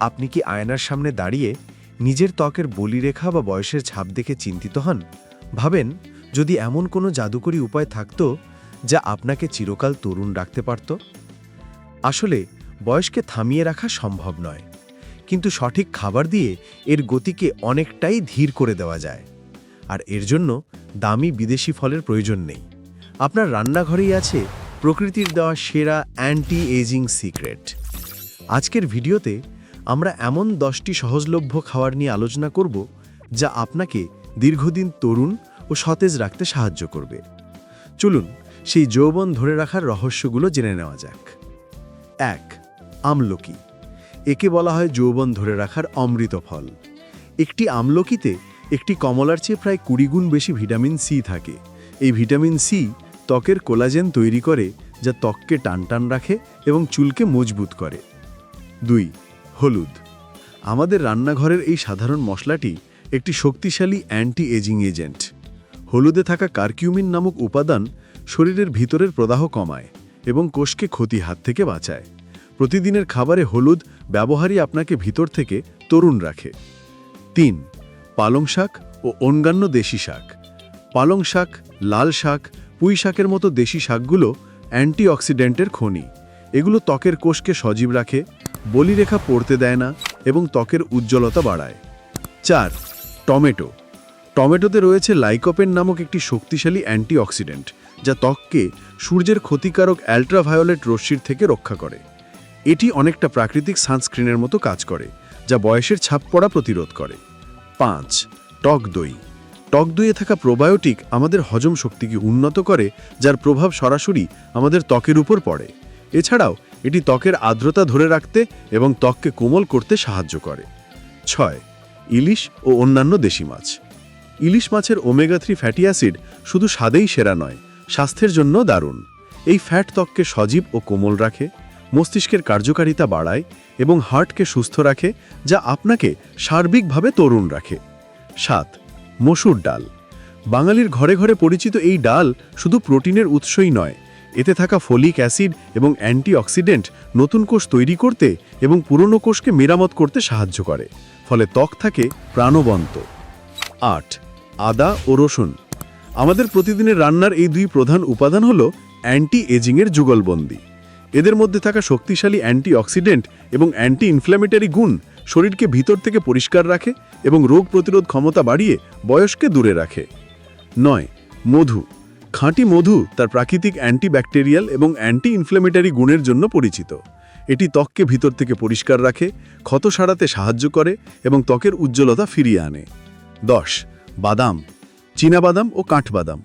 আপনি কি আয়নার সামনে দাঁড়িয়ে নিজের ত্বকের বলিরেখা বা বয়সের ছাপ দেখে চিন্তিত হন? ভাবেন, যদি এমন কোনো জাদুকরী উপায় থাকতো যা আপনাকে চিরকাল তরুণ রাখতে পারত? আসলে, বয়সকে থামিয়ে রাখা সম্ভব নয়। কিন্তু সঠিক খাবার দিয়ে এর গতিকে অনেকটাই ধীর করে দেওয়া যায়। আর এর জন্য দামি বিদেশি ফলের প্রয়োজন নেই। আপনার রান্নাঘরেই আছে প্রকৃতির দেওয়া সেরা অ্যান্টি এজিং সিক্রেট। আজকের ভিডিওতে আমরা এমন দশটি সহজলভ্য খাবার নিয়ে আলোচনা করব যা আপনাকে দীর্ঘদিন তরুণ ও সতেজ রাখতে সাহায্য করবে। চলুন সেই যৌবন ধরে রাখার রহস্যগুলো জেনে নেওয়া যাক। এক, আমলকি। একে বলা হয় যৌবন ধরে রাখার অমৃত ফল। একটি আমলকিতে একটি কমলার চেয়ে প্রায় কুড়ি গুণ বেশি ভিটামিন সি থাকে। এই ভিটামিন সি ত্বকের কোলাজেন তৈরি করে যা ত্বককে টানটান রাখে এবং চুলকে মজবুত করে। দুই হলুদ। আমাদের রান্নাঘরের এই সাধারণ মশলাটি একটি শক্তিশালী অ্যান্টি এজিং এজেন্ট। হলুদে থাকা কার্কিউমিন নামক উপাদান শরীরের ভিতরের প্রদাহ কমায় এবং কোষকে ক্ষতি হাত থেকে বাঁচায়। প্রতিদিনের খাবারে হলুদ ব্যবহারই আপনাকে ভিতর থেকে তরুণ রাখে। তিন, পালং শাক ও অন্যান্য দেশি শাক। পালং শাক, লাল শাক, পুঁই শাকের মতো দেশি শাকগুলো অ্যান্টিঅক্সিডেন্টের খনি। এগুলো ত্বকের কোষকে সজীব রাখে বলিরেখা পড়তে দেয় না এবং ত্বকের উজ্জ্বলতা বাড়ায়। চার, টমেটো। টমেটোতে রয়েছে লাইকোপেন নামক একটি শক্তিশালী অ্যান্টিঅক্সিডেন্ট যা ত্বককে সূর্যের ক্ষতিকারক অ্যাল্ট্রাভায়োলেট রশ্মির থেকে রক্ষা করে। এটি অনেকটা প্রাকৃতিক সানস্ক্রিনের মতো কাজ করে, যা বয়সের ছাপ পড়া প্রতিরোধ করে। পাঁচ, টক দই। টক দইয়ে থাকা প্রোবায়োটিক আমাদের হজম শক্তিকে উন্নত করে, যার প্রভাব সরাসরি আমাদের ত্বকের উপর পড়ে। এছাড়াও এটি ত্বকের আর্দ্রতা ধরে রাখতে এবং ত্বককে কোমল করতে সাহায্য করে। ছয়, ইলিশ ও অন্যান্য দেশি মাছ। ইলিশ মাছের ওমেগা থ্রি ফ্যাটি অ্যাসিড শুধু স্বাদেই সেরা নয়, স্বাস্থ্যের জন্য দারুণ। এই ফ্যাট ত্বককে সজীব ও কোমল রাখে, মস্তিষ্কের কার্যকারিতা বাড়ায় এবং হার্টকে সুস্থ রাখে, যা আপনাকে সার্বিকভাবে তরুণ রাখে। সাত, মসুর ডাল। বাঙালির ঘরে ঘরে পরিচিত এই ডাল শুধু প্রোটিনের উৎসই নয় এতে থাকা ফলিক অ্যাসিড এবং অ্যান্টিঅক্সিডেন্ট নতুন কোষ তৈরি করতে এবং পুরনো কোষকে মেরামত করতে সাহায্য করে, ফলে ত্বক থাকে প্রাণবন্ত। আট, আদা ও রসুন। আমাদের প্রতিদিনের রান্নার এই দুই প্রধান উপাদান হল অ্যান্টি এজিংয়ের যুগলবন্দি। এদের মধ্যে থাকা শক্তিশালী অ্যান্টিঅক্সিডেন্ট এবং অ্যান্টি ইনফ্ল্যামেটারি গুণ শরীরকে ভিতর থেকে পরিষ্কার রাখে এবং রোগ প্রতিরোধ ক্ষমতা বাড়িয়ে বয়সকে দূরে রাখে। নয়, মধু। খাঁটি মধু তার প্রাকৃতিক অ্যান্টিব্যাকটেরিয়াল এবং অ্যান্টি ইনফ্ল্যামেটারি গুণের জন্য পরিচিত। এটি ত্বককে ভিতর থেকে পরিষ্কার রাখে, ক্ষত সারাতে সাহায্য করে এবং ত্বকের উজ্জ্বলতা ফিরিয়ে আনে। দশ, বাদাম, চীনাবাদাম ও কাঠবাদাম।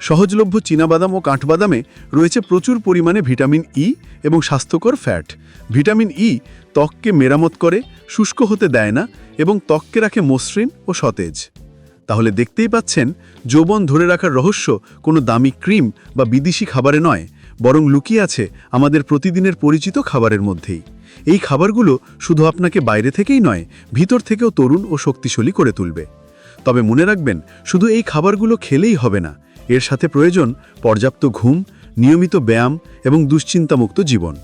সহজলভ্য চীনাবাদাম ও কাঠবাদামে রয়েছে প্রচুর পরিমাণে ভিটামিন ই এবং স্বাস্থ্যকর ফ্যাট। ভিটামিন ই ত্বককে মেরামত করে, শুষ্ক হতে দেয় না এবং ত্বককে রাখে মসৃণ ও সতেজ। তাহলে দেখতেই পাচ্ছেন যৌবন ধরে রাখার রহস্য কোনো দামি ক্রিম বা বিদেশি খাবারে নয়, বরং লুকিয়ে আছে আমাদের প্রতিদিনের পরিচিত খাবারের মধ্যেই। এই খাবারগুলো শুধু আপনাকে বাইরে থেকেই নয়, ভিতর থেকেও তরুণ ও শক্তিশালী করে তুলবে। তবে মনে রাখবেন, শুধু এই খাবারগুলো খেলেই হবে না, এর সাথে প্রয়োজন পর্যাপ্ত ঘুম, নিয়মিত ব্যায়াম এবং দুশ্চিন্তামুক্ত জীবন।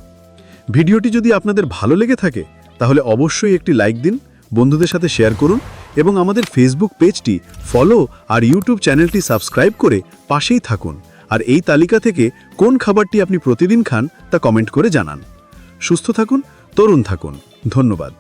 ভিডিওটি যদি আপনাদের ভালো লেগে থাকে, তাহলে অবশ্যই একটি লাইক দিন, বন্ধুদের সাথে শেয়ার করুন এবং আমাদের ফেসবুক পেজটি ফলো আর ইউটিউব চ্যানেলটি সাবস্ক্রাইব করে পাশেই থাকুন। আর এই তালিকা থেকে কোন খাবারটি আপনি প্রতিদিন খান তা কমেন্ট করে জানান। সুস্থ থাকুন, তরুণ থাকুন। ধন্যবাদ।